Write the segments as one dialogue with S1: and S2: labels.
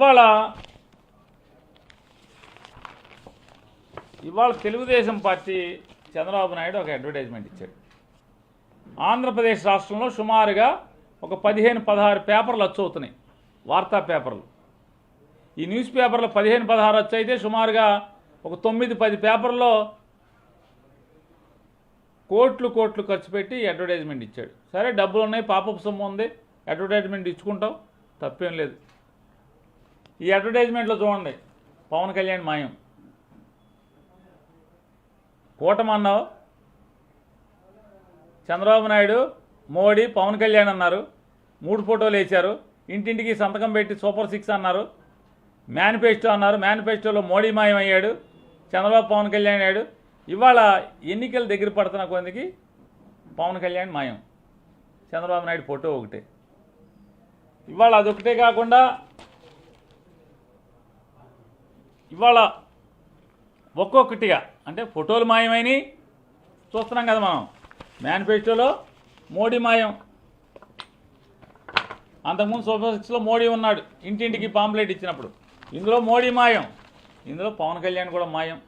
S1: ఇవాళ ఇవాళ తెలుగుదేశం పార్టీ చంద్రబాబు నాయుడు ఒక అడ్వర్టైజ్మెంట్ ఇచ్చాడు. ఆంధ్రప్రదేశ్ రాష్ట్రంలో సుమారుగా ఒక పదిహేను పదహారు పేపర్లు వచ్చవుతున్నాయి వార్తా పేపర్లు. ఈ న్యూస్ పేపర్లో పదిహేను పదహారు వచ్చి అయితే సుమారుగా ఒక తొమ్మిది పది పేపర్లో కోట్లు కోట్లు ఖర్చు పెట్టి అడ్వర్టైజ్మెంట్ ఇచ్చాడు. సరే డబ్బులు ఉన్నాయి పాపపు సొమ్ము ఉంది. అడ్వర్టైజ్మెంట్ ఇచ్చుకుంటాం తప్పేం లేదు. ఈ అడ్వర్టైజ్మెంట్లో చూడండి. పవన్ కళ్యాణ్ మాయం. కూటమన్నావు చంద్రబాబు నాయుడు మోడీ పవన్ కళ్యాణ్ అన్నారు. మూడు ఫోటోలు వేశారు. ఇంటింటికి సంతకం పెట్టి సూపర్ సిక్స్ అన్నారు. మేనిఫెస్టో అన్నారు. మేనిఫెస్టోలో మోడీ మాయం అయ్యాడు. చంద్రబాబు పవన్ కళ్యాణ్ అయ్యాడు. ఇవాళ ఎన్నికలు దగ్గర పడుతున్న కొందికి పవన్ కళ్యాణ్ మాయం. చంద్రబాబు నాయుడు ఫోటో ఒకటే. ఇవాళ అదొకటే కాకుండా ఇవాళ ఒక్కొక్కటిగా అంటే ఫోటోలు మాయమైనవి చూస్తున్నాం కదా మనం. మేనిఫెస్టోలో మోడీ మాయం. అంతకుముందు సూపర్ సిక్స్లో మోడీ ఉన్నాడు ఇంటింటికి పాంప్లెట్ ఇచ్చినప్పుడు. ఇందులో మోడీ మాయం. ఇందులో పవన్ కళ్యాణ్ కూడా మాయం.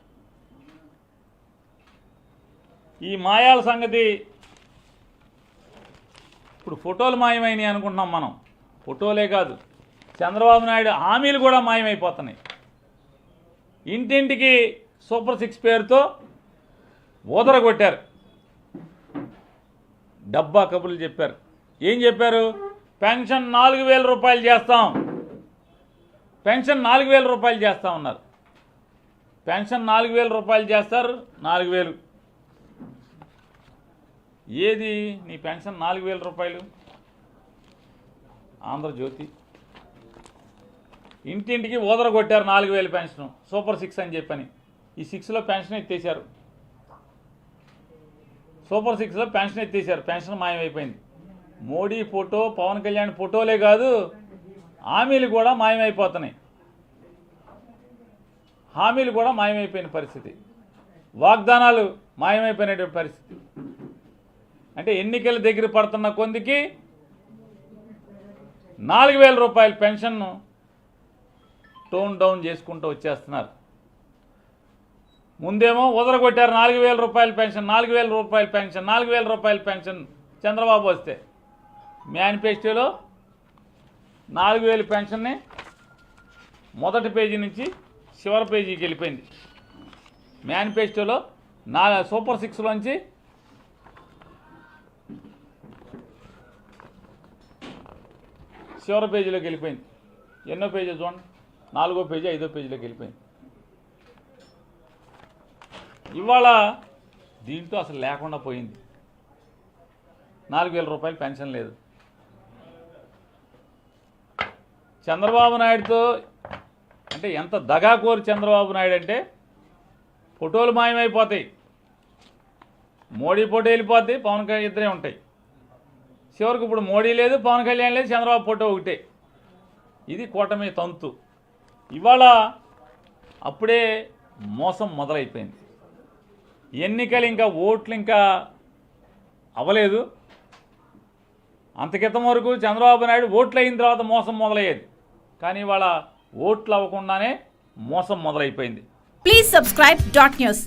S1: ఈ మాయాల సంగతి ఇప్పుడు ఫోటోలు మాయమైనవి అనుకుంటున్నాం మనం. ఫోటోలే కాదు చంద్రబాబు నాయుడు హామీలు కూడా మాయమైపోతున్నాయి. ఇంటింటికి సూపర్ సిక్స్ పేరుతో ఊదర కొట్టారు డబ్బా కబుర్లు చెప్పారు. ఏం చెప్పారు? పెన్షన్ నాలుగు వేల రూపాయలు చేస్తాం. పెన్షన్ నాలుగు వేల రూపాయలు చేస్తా ఉన్నారు. పెన్షన్ నాలుగు వేల రూపాయలు చేస్తారు నాలుగు వేలు. ఏది నీ పెన్షన్ నాలుగు వేల రూపాయలు? ఆంధ్రజ్యోతి. ఇంటింటికి ఊదర కొట్టారు నాలుగు వేలు పెన్షన్. సూపర్ సిక్స్ అని చెప్పని. ఈ సిక్స్లో పెన్షన్ ఎత్తేసారు సూపర్ సిక్స్లో పెన్షన్ ఎత్తేసారు పెన్షన్ మాయమైపోయింది. మోడీ ఫోటో పవన్ కళ్యాణ్ ఫోటోలే కాదు హామీలు కూడా మాయమైపోతున్నాయి. హామీలు కూడా మాయమైపోయిన పరిస్థితి. వాగ్దానాలు మాయమైపోయినటువంటి పరిస్థితి. అంటే ఎన్నికల దగ్గర పడుతున్న కొందికి నాలుగు వేల రూపాయల పెన్షన్ను టోన్ డౌన్ చేసుకుంటూ వచ్చేస్తున్నారు. ముందేమో వదలగొట్టారు నాలుగు వేల రూపాయల పెన్షన్ నాలుగు వేల రూపాయల పెన్షన్ నాలుగు వేల రూపాయల పెన్షన్ చంద్రబాబు వస్తే. మేనిఫెస్టోలో నాలుగు వేల పెన్షన్ని మొదటి పేజీ నుంచి చివరి పేజీకి వెళ్ళిపోయింది. మేనిఫెస్టోలో నా సూపర్ సిక్స్లోంచి చివరి పేజీలోకి వెళ్ళిపోయింది. ఎన్నో పేజీ చూడండి. నాలుగో పేజీ ఐదో పేజీలోకి వెళ్ళిపోయింది. ఇవాళ దీంట్లో అసలు లేకుండా పోయింది. నాలుగు వేల రూపాయలు పెన్షన్ లేదు. చంద్రబాబు నాయుడుతో అంటే ఎంత దగాకోరు చంద్రబాబు నాయుడు అంటే ఫోటోలు మాయమైపోతాయి. మోడీ ఫోటో వెళ్ళిపోతాయి పవన్ కళ్యాణ్ ఇద్దరే ఉంటాయి. చివరికి ఇప్పుడు మోడీ లేదు పవన్ కళ్యాణ్ లేదు చంద్రబాబు ఫోటో ఒకటే. ఇది కూటమి తంతు. ఇవాళ అప్పుడే మోసం మొదలైపోయింది. ఎన్నికలు ఇంకా ఓట్లు ఇంకా అవ్వలేదు. అంతకితం వరకు చంద్రబాబు నాయుడు ఓట్లు అయిన తర్వాత మోసం మొదలయ్యేది. కానీ ఇవాళ ఓట్లు అవ్వకుండానే మోసం మొదలైపోయింది.
S2: Please subscribe dot news